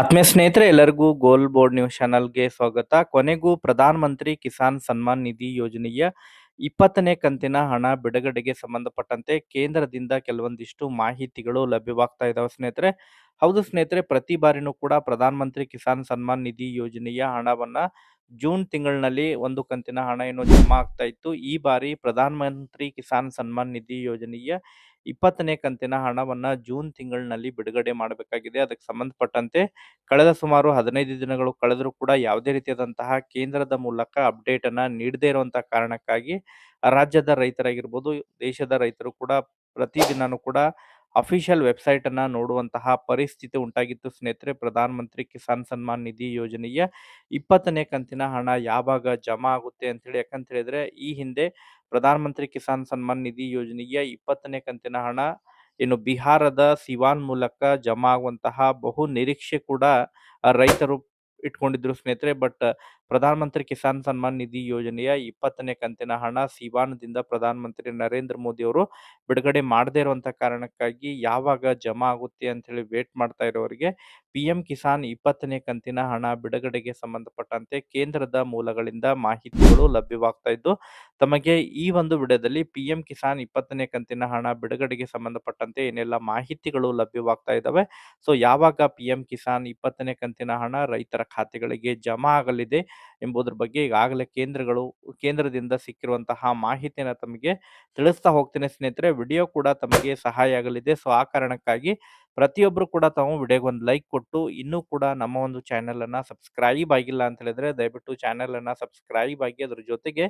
ಆತ್ಮೀಯ ಸ್ನೇಹಿತರೆ, ಎಲ್ಲರಿಗೂ ಗೋಲ್ ಬೋರ್ಡ್ ನ್ಯೂಸ್ ಚಾನಲ್ಗೆ ಸ್ವಾಗತ. ಕೊನೆಗೂ ಪ್ರಧಾನ ಮಂತ್ರಿ ಕಿಸಾನ್ ಸನ್ಮಾನ್ ನಿಧಿ ಯೋಜನೆಯ ಇಪ್ಪತ್ತನೇ ಕಂತಿನ ಹಣ ಬಿಡುಗಡೆಗೆ ಸಂಬಂಧಪಟ್ಟಂತೆ ಕೇಂದ್ರದಿಂದ ಕೆಲವೊಂದಿಷ್ಟು ಮಾಹಿತಿಗಳು ಲಭ್ಯವಾಗ್ತಾ ಇದಾವೆ ಸ್ನೇಹಿತರೆ. ಹೌದು ಸ್ನೇಹಿತರೆ, ಪ್ರತಿ ಬಾರಿನೂ ಕೂಡ ಪ್ರಧಾನ ಮಂತ್ರಿ ಕಿಸಾನ್ ಸನ್ಮಾನ್ ನಿಧಿ ಯೋಜನೆಯ ಹಣವನ್ನ ಜೂನ್ ತಿಂಗಳಿನಲ್ಲಿ ಒಂದು ಕಂತಿನ ಹಣ ಏನು ಜಮಾ ಆಗ್ತಾ ಇತ್ತು. ಈ ಬಾರಿ ಪ್ರಧಾನ ಮಂತ್ರಿ ಕಿಸಾನ್ ಸನ್ಮಾನ್ ನಿಧಿ ಯೋಜನೆಯ ಇಪ್ಪತ್ತನೇ ಕಂತಿನ ಹಣವನ್ನ ಜೂನ್ ತಿಂಗಳಿನಲ್ಲಿ ಬಿಡುಗಡೆ ಮಾಡಬೇಕಾಗಿದೆ. ಅದಕ್ಕೆ ಸಂಬಂಧಪಟ್ಟಂತೆ ಕಳೆದ ಸುಮಾರು ಹದಿನೈದು ದಿನಗಳು ಕಳೆದರೂ ಕೂಡ ಯಾವುದೇ ರೀತಿಯಾದಂತಹ ಕೇಂದ್ರದ ಮೂಲಕ ಅಪ್ಡೇಟ್ ಅನ್ನ ನೀಡದೇ ಇರುವಂತಹ ಕಾರಣಕ್ಕಾಗಿ ರಾಜ್ಯದ ರೈತರಾಗಿರ್ಬೋದು, ದೇಶದ ರೈತರು ಕೂಡ ಪ್ರತಿದಿನನೂ ಕೂಡ ಅಫಿಷಿಯಲ್ ವೆಬ್ಸೈಟ್ ಅನ್ನ ನೋಡುವಂತಹ ಪರಿಸ್ಥಿತಿ ಉಂಟಾಗಿತ್ತು. ಸ್ನೇಹಿತರೆ, ಪ್ರಧಾನ ಮಂತ್ರಿ ಕಿಸಾನ್ ಸನ್ಮಾನ್ ನಿಧಿ ಯೋಜನೆಯ ಇಪ್ಪತ್ತನೇ ಕಂತಿನ ಹಣ ಯಾವಾಗ ಜಮಾ ಆಗುತ್ತೆ ಅಂತೇಳಿ ಯಾಕಂತ ಹೇಳಿದ್ರೆ, ಈ ಹಿಂದೆ ಪ್ರಧಾನ ಮಂತ್ರಿ ಕಿಸಾನ್ ಸನ್ಮಾನ್ ನಿಧಿ ಯೋಜನೆಯ ಇಪ್ಪತ್ತನೇ ಕಂತಿನ ಹಣ ಏನು ಬಿಹಾರದ ಸಿವಾನ್ ಮೂಲಕ ಜಮಾ ಆಗುವಂತಹ ಬಹು ನಿರೀಕ್ಷೆ ಕೂಡ ರೈತರು ಇಟ್ಕೊಂಡಿದ್ರು ಸ್ನೇಹಿತರೆ. ಬಟ್ ಪ್ರಧಾನ ಮಂತ್ರಿ ಕಿಸಾನ್ ಸನ್ಮಾನ್ ನಿಧಿ ಯೋಜನೆಯ ಇಪ್ಪತ್ತನೇ ಕಂತಿನ ಹಣ ಸಿವಾನದಿಂದ ಪ್ರಧಾನ ಮಂತ್ರಿ ನರೇಂದ್ರ ಮೋದಿ ಅವರು ಬಿಡುಗಡೆ ಮಾಡದೇ ಇರುವಂತ ಕಾರಣಕ್ಕಾಗಿ ಯಾವಾಗ ಜಮಾ ಆಗುತ್ತೆ ಅಂತ ಹೇಳಿ ವೇಟ್ ಮಾಡ್ತಾ ಇರೋರಿಗೆ ಪಿ ಎಂ ಕಿಸಾನ್ ಇಪ್ಪತ್ತನೇ ಕಂತಿನ ಹಣ ಬಿಡುಗಡೆಗೆ ಸಂಬಂಧಪಟ್ಟಂತೆ ಕೇಂದ್ರದ ಮೂಲಗಳಿಂದ ಮಾಹಿತಿಗಳು ಲಭ್ಯವಾಗ್ತಾ ಇದ್ದು, ತಮಗೆ ಈ ಒಂದು ವಿಡಿಯೋದಲ್ಲಿ ಪಿ ಎಂ ಕಿಸಾನ್ ಇಪ್ಪತ್ತನೇ ಕಂತಿನ ಹಣ ಬಿಡುಗಡೆಗೆ ಸಂಬಂಧಪಟ್ಟಂತೆ ಏನೆಲ್ಲ ಮಾಹಿತಿಗಳು ಲಭ್ಯವಾಗ್ತಾ ಇದ್ದಾವೆ ಸೊ ಯಾವಾಗ ಪಿ ಎಂ ಕಿಸಾನ್ ಇಪ್ಪತ್ತನೇ ಕಂತಿನ ಹಣ ರೈತರ ಖಾತೆಗಳಿಗೆ ಜಮಾ ಆಗಲಿದೆ ಎಂಬುದರ ಬಗ್ಗೆ ಈಗಾಗಲೇ ಕೇಂದ್ರಗಳು, ಕೇಂದ್ರದಿಂದ ಸಿಕ್ಕಿರುವಂತಹ ಮಾಹಿತಿಯನ್ನು ತಮಗೆ ತಿಳಿಸ್ತಾ ಹೋಗ್ತೇನೆ ಸ್ನೇಹಿತರೆ. ವಿಡಿಯೋ ಕೂಡ ತಮಗೆ ಸಹಾಯ ಆಗಲಿದೆ. ಸೊ, ಆ ಕಾರಣಕ್ಕಾಗಿ ಪ್ರತಿಯೊಬ್ಬರು ಕೂಡ ತಾವು ವಿಡಿಯೋಗೆ ಒಂದು ಲೈಕ್ ಕೊಟ್ಟು, ಇನ್ನೂ ಕೂಡ ನಮ್ಮ ಒಂದು ಚಾನೆಲ್ ಅನ್ನ ಸಬ್ಸ್ಕ್ರೈಬ್ ಆಗಿಲ್ಲ ಅಂತ ಹೇಳಿದ್ರೆ, ದಯವಿಟ್ಟು ಚಾನೆಲ್ ಅನ್ನ ಸಬ್ಸ್ಕ್ರೈಬ್ ಆಗಿ ಅದ್ರ ಜೊತೆಗೆ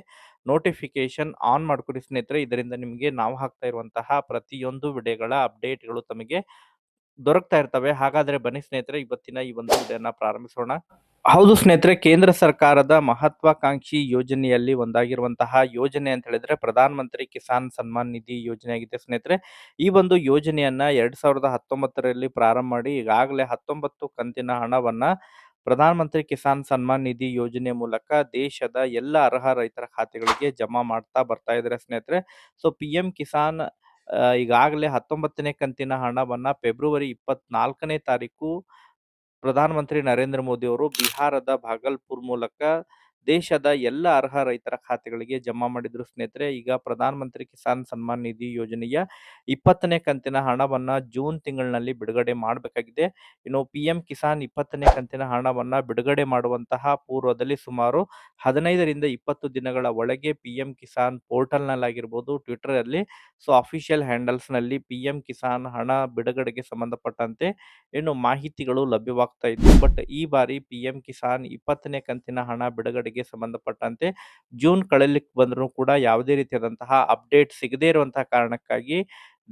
ನೋಟಿಫಿಕೇಶನ್ ಆನ್ ಮಾಡಿಕೊಡಿ ಸ್ನೇಹಿತರೆ. ಇದರಿಂದ ನಿಮಗೆ ನಾವು ಹಾಕ್ತಾ ಇರುವಂತಹ ಪ್ರತಿಯೊಂದು ವಿಡಿಯೋಗಳ ಅಪ್ಡೇಟ್ಗಳು ತಮಗೆ ದೊರಕ್ತಾ ಇರ್ತವೆ. ಹಾಗಾದ್ರೆ ಬನ್ನಿ ಸ್ನೇಹಿತರೆ, ಇವತ್ತಿನ ಈ ಒಂದು ವಿಡಿಯೋನ ಪ್ರಾರಂಭಿಸೋಣ. ಹೌದು ಸ್ನೇಹಿತರೆ, ಕೇಂದ್ರ ಸರ್ಕಾರದ ಮಹತ್ವಾಕಾಂಕ್ಷಿ ಯೋಜನೆಯಲ್ಲಿ ಒಂದಾಗಿರುವಂತಹ ಯೋಜನೆ ಅಂತ ಹೇಳಿದ್ರೆ ಪ್ರಧಾನ ಮಂತ್ರಿ ಕಿಸಾನ್ ಸನ್ಮಾನ್ ನಿಧಿ ಯೋಜನೆ ಆಗಿದೆ ಸ್ನೇಹಿತರೆ. ಈ ಒಂದು ಯೋಜನೆಯನ್ನ ಎರಡ್ ಸಾವಿರದ ಹತ್ತೊಂಬತ್ತರಲ್ಲಿ ಪ್ರಾರಂಭ ಮಾಡಿ ಈಗಾಗಲೇ ಹತ್ತೊಂಬತ್ತು ಕಂತಿನ ಹಣವನ್ನ ಪ್ರಧಾನ ಮಂತ್ರಿ ಕಿಸಾನ್ ಸನ್ಮಾನ್ ನಿಧಿ ಯೋಜನೆ ಮೂಲಕ ದೇಶದ ಎಲ್ಲ ಅರ್ಹ ರೈತರ ಖಾತೆಗಳಿಗೆ ಜಮಾ ಮಾಡ್ತಾ ಬರ್ತಾ ಇದ್ದಾರೆ ಸ್ನೇಹಿತರೆ. ಸೊ ಪಿ ಎಂ ಕಿಸಾನ್ ಈಗಾಗಲೇ ಹತ್ತೊಂಬತ್ತನೇ ಕಂತಿನ ಹಣವನ್ನ ಫೆಬ್ರವರಿ ಇಪ್ಪತ್ನಾಲ್ಕನೇ ತಾರೀಕು ಪ್ರಧಾನಮಂತ್ರಿ ನರೇಂದ್ರ ಮೋದಿ ಅವರು ಬಿಹಾರದ ಭಾಗಲ್ಪುರ್ ಮೂಲಕ ದೇಶದ ಎಲ್ಲ ಅರ್ಹ ರೈತರ ಖಾತೆಗಳಿಗೆ ಜಮಾ ಮಾಡಿದ್ರು ಸ್ನೇಹಿತರೆ, ಈಗ ಪ್ರಧಾನಮಂತ್ರಿ ಕಿಸಾನ್ ಸನ್ಮಾನ್ ನಿಧಿ ಯೋಜನೆಯ ಇಪ್ಪತ್ತನೇ ಕಂತಿನ ಹಣವನ್ನ ಜೂನ್ ತಿಂಗಳಿನಲ್ಲಿ ಬಿಡುಗಡೆ ಮಾಡಬೇಕಾಗಿದೆ. ಇನ್ನು ಪಿ ಎಂ ಕಿಸಾನ್ ಇಪ್ಪತ್ತನೇ ಕಂತಿನ ಹಣವನ್ನ ಬಿಡುಗಡೆ ಮಾಡುವಂತಹ ಪೂರ್ವದಲ್ಲಿ ಸುಮಾರು ಹದಿನೈದರಿಂದ ಇಪ್ಪತ್ತು ದಿನಗಳ ಒಳಗೆ ಪಿ ಎಂ ಕಿಸಾನ್ ಪೋರ್ಟಲ್ನಲ್ಲಾಗಿರ್ಬೋದು ಟ್ವಿಟರ್ ಅಲ್ಲಿ ಸೊ ಅಫಿಷಿಯಲ್ ಹ್ಯಾಂಡಲ್ಸ್ನಲ್ಲಿ ಪಿ ಎಂ ಕಿಸಾನ್ ಹಣ ಬಿಡುಗಡೆಗೆ ಸಂಬಂಧಪಟ್ಟಂತೆ ಏನು ಮಾಹಿತಿಗಳು ಲಭ್ಯವಾಗ್ತಾ ಇತ್ತು. ಬಟ್ ಈ ಬಾರಿ ಪಿ ಎಂ ಕಿಸಾನ್ ಇಪ್ಪತ್ತನೇ ಕಂತಿನ ಹಣ ಬಿಡುಗಡೆಗೆ ಸಂಬಂಧಪಟ್ಟಂತೆ ಜೂನ್ ಕಳಲಿಕ್ಕೆ ಬಂದರೂ ಕೂಡ ಯಾವುದೇ ರೀತಿಯಾದಂತಹ ಅಪ್ಡೇಟ್ ಸಿಗದೇ ಇರುವಂತಹ ಕಾರಣಕ್ಕಾಗಿ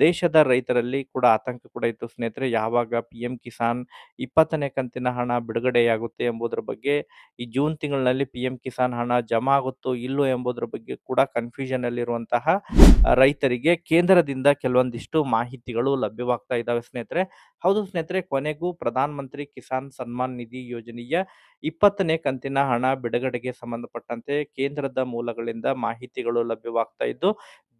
ದೇಶದ ರೈತರಲ್ಲಿ ಕೂಡ ಆತಂಕ ಕೂಡ ಇತ್ತು. ಸ್ನೇಹಿತರೆ, ಯಾವಾಗ ಪಿ ಎಂ ಕಿಸಾನ್ ಇಪ್ಪತ್ತನೇ ಕಂತಿನ ಹಣ ಬಿಡುಗಡೆಯಾಗುತ್ತೆ ಎಂಬುದರ ಬಗ್ಗೆ, ಈ ಜೂನ್ ತಿಂಗಳಿನಲ್ಲಿ ಪಿ ಎಂ ಕಿಸಾನ್ ಹಣ ಜಮಾ ಆಗುತ್ತೋ ಇಲ್ಲೋ ಎಂಬುದರ ಬಗ್ಗೆ ಕೂಡ ಕನ್ಫ್ಯೂಷನ್ ಅಲ್ಲಿರುವಂತಹ ರೈತರಿಗೆ ಕೇಂದ್ರದಿಂದ ಕೆಲವೊಂದಿಷ್ಟು ಮಾಹಿತಿಗಳು ಲಭ್ಯವಾಗ್ತಾ ಇದ್ದಾವೆ ಸ್ನೇಹಿತರೆ. ಹೌದು ಸ್ನೇಹಿತರೆ, ಕೊನೆಗೂ ಪ್ರಧಾನ ಮಂತ್ರಿ ಕಿಸಾನ್ ಸನ್ಮಾನ್ ನಿಧಿ ಯೋಜನೆಯ ಇಪ್ಪತ್ತನೇ ಕಂತಿನ ಹಣ ಬಿಡುಗಡೆಗೆ ಸಂಬಂಧಪಟ್ಟಂತೆ ಕೇಂದ್ರದ ಮೂಲಗಳಿಂದ ಮಾಹಿತಿಗಳು ಲಭ್ಯವಾಗ್ತಾ ಇದ್ದು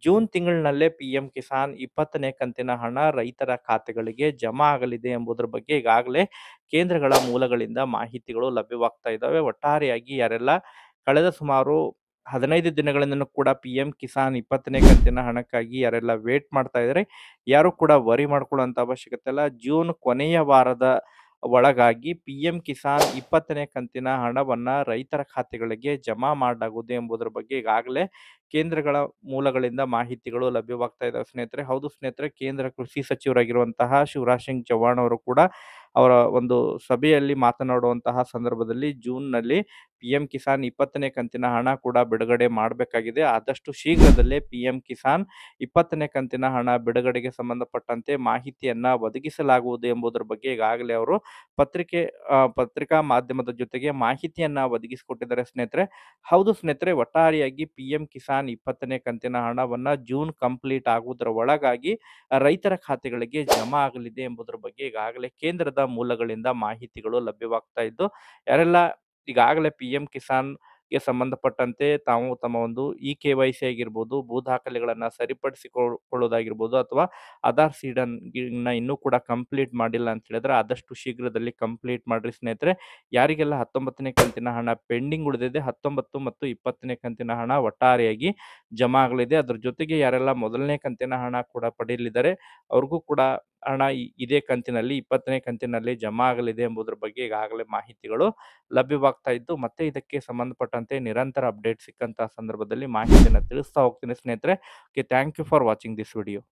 ಜೂನ್ ತಿಂಗಳಿನಲ್ಲೇ ಪಿ ಎಂ ಕಿಸಾನ್ ಇಪ್ಪತ್ತನೇ ಕಂತಿನ ಹಣ ರೈತರ ಖಾತೆಗಳಿಗೆ ಜಮಾ ಆಗಲಿದೆ ಎಂಬುದರ ಬಗ್ಗೆ ಈಗಾಗಲೇ ಕೇಂದ್ರಗಳ ಮೂಲಗಳಿಂದ ಮಾಹಿತಿಗಳು ಲಭ್ಯವಾಗ್ತಾ ಇದ್ದಾವೆ. ಒಟ್ಟಾರೆಯಾಗಿ ಯಾರೆಲ್ಲ ಕಳೆದ ಸುಮಾರು ಹದಿನೈದು ದಿನಗಳಿಂದನೂ ಕೂಡ ಪಿ ಎಂ ಕಿಸಾನ್ ಇಪ್ಪತ್ತನೇ ಕಂತಿನ ಹಣಕ್ಕಾಗಿ ಯಾರೆಲ್ಲ ವೇಟ್ ಮಾಡ್ತಾ ಇದ್ದಾರೆ, ಯಾರು ಕೂಡ ವರಿ ಮಾಡ್ಕೊಳ್ಳುವಂತ ಅವಶ್ಯಕತೆ ಇಲ್ಲ. ಜೂನ್ ಕೊನೆಯ ವಾರದ ಒಳಗಾಗಿ ಪಿಎಂ ಕಿಸಾನ್ ಇಪ್ಪತ್ತನೇ ಕಂತಿನ ಹಣವನ್ನ ರೈತರ ಖಾತೆಗಳಿಗೆ ಜಮಾ ಮಾಡಲಾಗುವುದು ಎಂಬುದರ ಬಗ್ಗೆ ಈಗಾಗಲೇ ಕೇಂದ್ರಗಳ ಮೂಲಗಳಿಂದ ಮಾಹಿತಿಗಳು ಲಭ್ಯವಾಗ್ತಾ ಇದ್ದಾವೆ ಸ್ನೇಹಿತರೆ. ಹೌದು ಸ್ನೇಹಿತರೆ, ಕೇಂದ್ರ ಕೃಷಿ ಸಚಿವರಾಗಿರುವಂತಹ ಶಿವರಾಜ್ ಸಿಂಗ್ ಚೌಹಾಣ್ ಅವರು ಕೂಡ ಅವರ ಒಂದು ಸಭೆಯಲ್ಲಿ ಮಾತನಾಡುವಂತಹ ಸಂದರ್ಭದಲ್ಲಿ ಜೂನ್ನಲ್ಲಿ ಪಿ ಎಂ ಕಿಸಾನ್ ಇಪ್ಪತ್ತನೇ ಕಂತಿನ ಹಣ ಕೂಡ ಬಿಡುಗಡೆ ಮಾಡಬೇಕಾಗಿದೆ. ಆದಷ್ಟು ಶೀಘ್ರದಲ್ಲೇ ಪಿ ಎಂ ಕಿಸಾನ್ ಇಪ್ಪತ್ತನೇ ಕಂತಿನ ಹಣ ಬಿಡುಗಡೆಗೆ ಸಂಬಂಧಪಟ್ಟಂತೆ ಮಾಹಿತಿಯನ್ನ ಒದಗಿಸಲಾಗುವುದು ಎಂಬುದರ ಬಗ್ಗೆ ಈಗಾಗಲೇ ಅವರು ಪತ್ರಿಕೆ ಪತ್ರಿಕಾ ಮಾಧ್ಯಮದ ಜೊತೆಗೆ ಮಾಹಿತಿಯನ್ನ ಒದಗಿಸಿಕೊಟ್ಟಿದ್ದಾರೆ ಸ್ನೇಹಿತರೆ. ಹೌದು ಸ್ನೇಹಿತರೆ, ಒಟ್ಟಾರೆಯಾಗಿ ಪಿ ಎಂ ಕಿಸಾನ್ ಇಪ್ಪತ್ತನೇ ಕಂತಿನ ಹಣವನ್ನ ಜೂನ್ ಕಂಪ್ಲೀಟ್ ಆಗುವುದರ ಒಳಗಾಗಿ ರೈತರ ಖಾತೆಗಳಿಗೆ ಜಮಾ ಆಗಲಿದೆ ಎಂಬುದರ ಬಗ್ಗೆ ಈಗಾಗಲೇ ಕೇಂದ್ರದ ಮೂಲಗಳಿಂದ ಮಾಹಿತಿಗಳು ಲಭ್ಯವಾಗ್ತಾ ಇದ್ದು, ಯಾರೆಲ್ಲ ಈಗಾಗಲೇ ಪಿ ಎಂ ಕಿಸಾನ್ಗೆ ಸಂಬಂಧಪಟ್ಟಂತೆ ತಾವು ತಮ್ಮ ಒಂದು ಇ ಕೆ ವೈ ಸಿ ಆಗಿರ್ಬೋದು, ಭೂ ದಾಖಲೆಗಳನ್ನು ಸರಿಪಡಿಸಿಕೊಳ್ಳೋದಾಗಿರ್ಬೋದು ಅಥವಾ ಆಧಾರ್ ಸೀಡನ್ ಇನ್ನೂ ಕೂಡ ಕಂಪ್ಲೀಟ್ ಮಾಡಿಲ್ಲ ಅಂತ ಹೇಳಿದ್ರೆ ಆದಷ್ಟು ಶೀಘ್ರದಲ್ಲಿ ಕಂಪ್ಲೀಟ್ ಮಾಡ್ರಿ ಸ್ನೇಹಿತರೆ. ಯಾರಿಗೆಲ್ಲ 19ನೇ ಕಂತಿನ ಹಣ ಪೆಂಡಿಂಗ್ ಉಳಿದಿದೆ 19 ಮತ್ತು 20ನೇ ಕಂತಿನ ಹಣ ಒಟ್ಟಾರೆಯಾಗಿ ಜಮಾ ಆಗಲಿದೆ. ಅದ್ರ ಜೊತೆಗೆ ಯಾರೆಲ್ಲ ಮೊದಲನೇ ಕಂತಿನ ಹಣ ಕೂಡ ಪಡೆಯಲಿದ್ದಾರೆ, ಅವ್ರಿಗೂ ಕೂಡ ಹಣ ಇದೇ ಕಂತಿನಲ್ಲಿ 20ನೇ ಕಂತಿನಲ್ಲಿ ಜಮಾ ಆಗಲಿದೆ ಎಂಬುದರ ಬಗ್ಗೆ ಈಗಾಗಲೇ ಮಾಹಿತಿಗಳು ಲಭ್ಯವಾಗ್ತಾ ಇದ್ದು, ಮತ್ತೆ ಇದಕ್ಕೆ ಸಂಬಂಧಪಟ್ಟಂತೆ ನಿರಂತರ ಅಪ್ಡೇಟ್ ಸಿಕ್ಕಂತಹ ಸಂದರ್ಭದಲ್ಲಿ ಮಾಹಿತಿಯನ್ನು ತಿಳಿಸ್ತಾ ಹೋಗ್ತೀನಿ ಸ್ನೇಹಿತರೆ. Okay, thank you for watching this video.